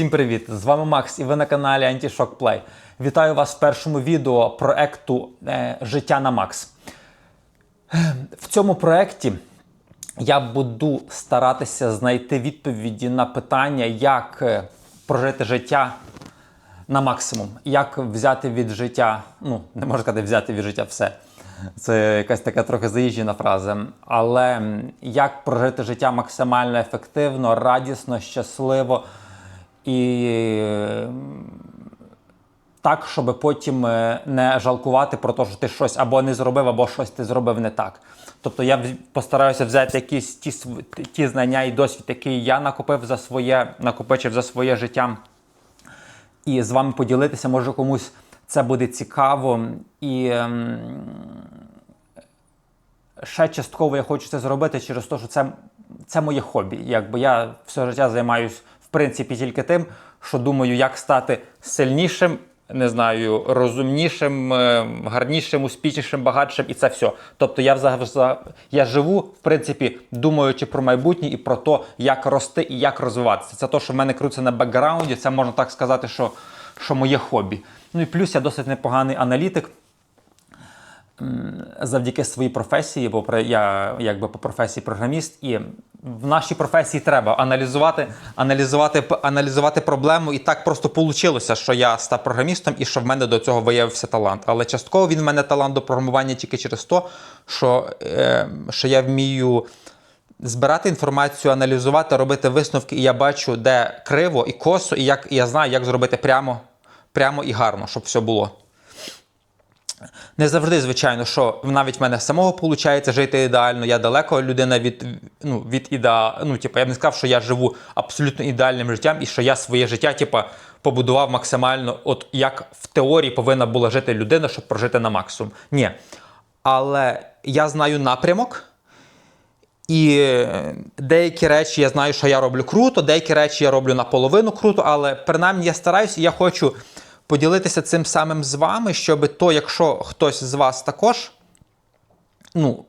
Всім привіт! З вами Макс і ви на каналі Anti-Shock Play. Вітаю вас в першому відео проекту е, Життя на Макс. В цьому проекті я буду старатися знайти відповіді на питання, як е, прожити життя на максимум, як взяти від життя, ну, не можна сказати, взяти від життя все. Це якась така трохи заїжджена фраза. Але як прожити життя максимально ефективно, радісно, щасливо і так, щоб потім е, не жалкувати про те, що ти щось або не зробив, або щось ти зробив не так. Тобто я постараюся взяти якісь ті, ті знання і досвід, який я накопив за своє, накопичив за своє життя і з вами поділитися. Може комусь це буде цікаво. І ем, ще частково я хочу це зробити через те, що це, це моє хобі. Якби я все життя займаюся принципі тільки тим, що думаю, як стати сильнішим. Не знаю, розумнішим, е, гарнішим, успішнішим, багатшим, і це все. Тобто я взагалі я живу, в принципі, думаючи про майбутнє і про те, як рости і як розвиватися. Це те, що в мене крутиться на бекграунді, це можна так сказати, що, що моє хобі. Ну і плюс я досить непоганий аналітик завдяки своїй професії, бо я якби по професії програміст, і в нашій професії треба аналізувати, аналізувати, аналізувати проблему. І так просто вийшло, що я став програмістом і що в мене до цього виявився талант. Але частково він в мене талант до програмування тільки через те, що, е, що я вмію. Збирати інформацію, аналізувати, робити висновки, і я бачу, де криво і косо, і як і я знаю, як зробити прямо, прямо і гарно, щоб все було. Не завжди, звичайно, що навіть в мене самого виходить жити ідеально. Я далеко людина від, ну, від іда... Ну, типу, я б не сказав, що я живу абсолютно ідеальним життям і що я своє життя, типу, побудував максимально, от як в теорії повинна була жити людина, щоб прожити на максимум. Ні. Але я знаю напрямок. І деякі речі я знаю, що я роблю круто, деякі речі я роблю наполовину круто, але принаймні я стараюся і я хочу поділитися цим самим з вами, щоб то, якщо хтось з вас також ну,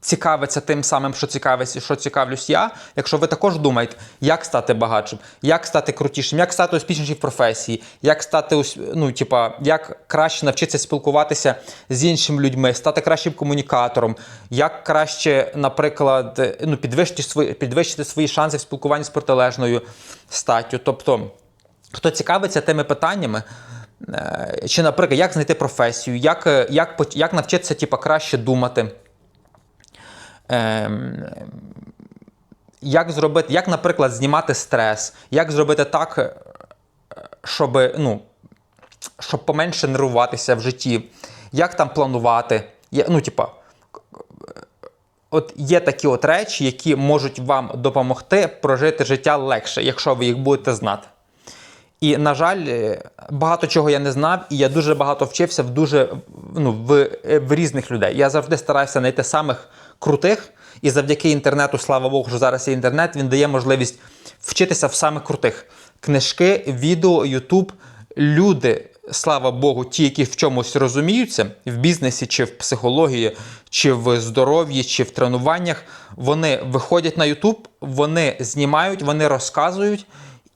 цікавиться тим самим, що цікавиться, що цікавлюсь я, якщо ви також думаєте, як стати багатшим, як стати крутішим, як стати успішнішим в професії, як стати ну, типа, як краще навчитися спілкуватися з іншими людьми, стати кращим комунікатором, як краще, наприклад, ну, підвищити свої, підвищити свої шанси в спілкуванні з протилежною статтю. Тобто, хто цікавиться тими питаннями, чи, наприклад, як знайти професію, як, е, як, як навчитися типа, краще думати. Ем, як зробити, як, наприклад, знімати стрес, як зробити так, е, щоб, ну, щоб поменше нервуватися в житті, як там планувати. Я, ну, типа, от є такі от речі, які можуть вам допомогти прожити життя легше, якщо ви їх будете знати. І, на жаль, е, багато чого я не знав, і я дуже багато вчився в дуже ну, в, е, в різних людей. Я завжди стараюся знайти самих крутих, і завдяки інтернету, слава Богу, що зараз є інтернет, він дає можливість вчитися в самих крутих. Книжки, відео, Ютуб, люди, слава Богу, ті, які в чомусь розуміються, в бізнесі, чи в психології, чи в здоров'ї, чи в тренуваннях, вони виходять на Ютуб, вони знімають, вони розказують.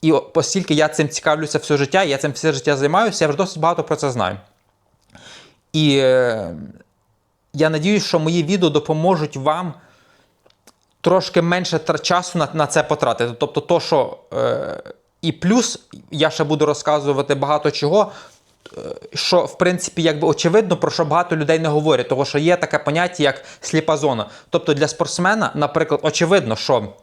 І оскільки я цим цікавлюся все життя, я цим все життя займаюся, я вже досить багато про це знаю. І е, я надіюсь, що мої відео допоможуть вам трошки менше часу на, на це потратити. Тобто, то, що е, і плюс я ще буду розказувати багато чого. е, Що в принципі якби очевидно, про що багато людей не говорять, тому що є таке поняття, як сліпа зона. Тобто для спортсмена, наприклад, очевидно, що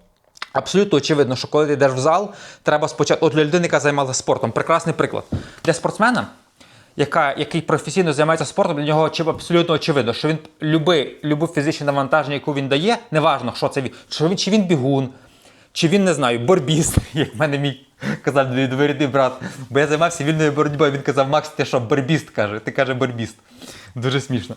абсолютно очевидно, що коли ти йдеш в зал, треба спочатку. От для людини, яка займалася спортом, прекрасний приклад. Для спортсмена, яка, який професійно займається спортом, для нього абсолютно очевидно, що він любий, любе фізичне навантаження, яку він дає, неважно, що це він, чи він, чи він бігун, чи він не знаю, борбіст, як в мене мій казав двоюрідний брат. Бо я займався вільною боротьбою. Він казав, Макс, ти що, борбіст каже, ти каже борбіст. Дуже смішно.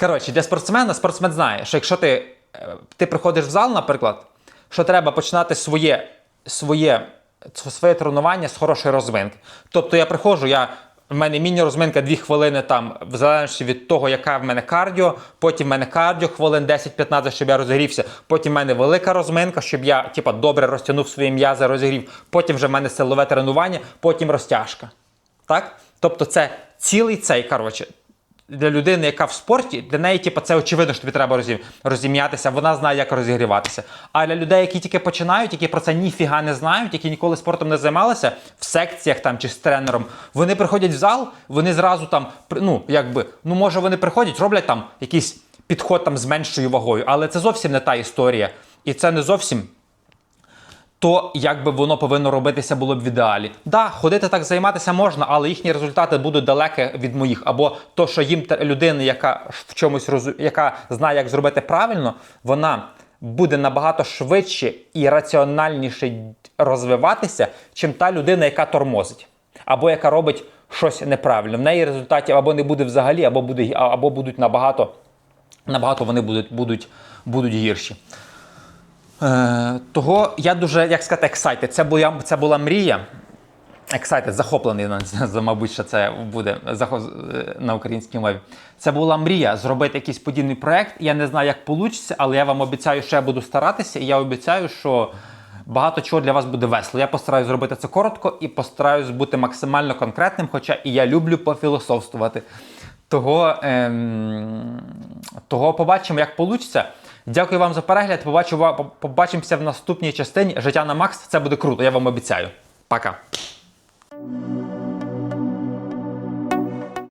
Коротше, для спортсмена спортсмен знає, що якщо ти, е, ти приходиш в зал, наприклад, що треба починати своє, своє, своє тренування з хорошої розминки. Тобто я приходжу, я в мене міні-розминка 2 хвилини там, в залежності від того, яка в мене кардіо. Потім в мене кардіо хвилин 10-15, щоб я розігрівся. Потім в мене велика розминка, щоб я типа, добре розтягнув свої м'язи, розігрів. Потім вже в мене силове тренування, потім розтяжка. Так? Тобто це цілий цей, коротше, для людини, яка в спорті, для неї, типу, це очевидно, що тобі треба розім- розім'ятися, вона знає, як розігріватися. А для людей, які тільки починають, які про це ніфіга не знають, які ніколи спортом не займалися в секціях там чи з тренером, вони приходять в зал, вони зразу там, ну, якби, ну може вони приходять, роблять там якийсь підход там з меншою вагою, але це зовсім не та історія. І це не зовсім то як би воно повинно робитися було б в ідеалі. Да, ходити так займатися можна, але їхні результати будуть далекі від моїх. Або то, що їм людина, яка в чомусь розу... яка знає, як зробити правильно, вона буде набагато швидше і раціональніше розвиватися, чим та людина, яка тормозить, або яка робить щось неправильно. В неї результатів або не буде взагалі, або буде або будуть набагато, набагато вони будуть, будуть, будуть гірші. Е, того я дуже, як сказати, excited. Це була, це була мрія. Excited, захоплений, мабуть, що це буде е, на українській мові. Це була мрія зробити якийсь подібний проект. Я не знаю, як вийде, але я вам обіцяю, що я буду старатися, і я обіцяю, що багато чого для вас буде весело. Я постараюсь зробити це коротко і постараюсь бути максимально конкретним, хоча і я люблю пофілософствувати. Того, ем, того побачимо, як вийде. Дякую вам за перегляд. Побачу, побачимося в наступній частині. Життя на Макс. Це буде круто, я вам обіцяю. Пока.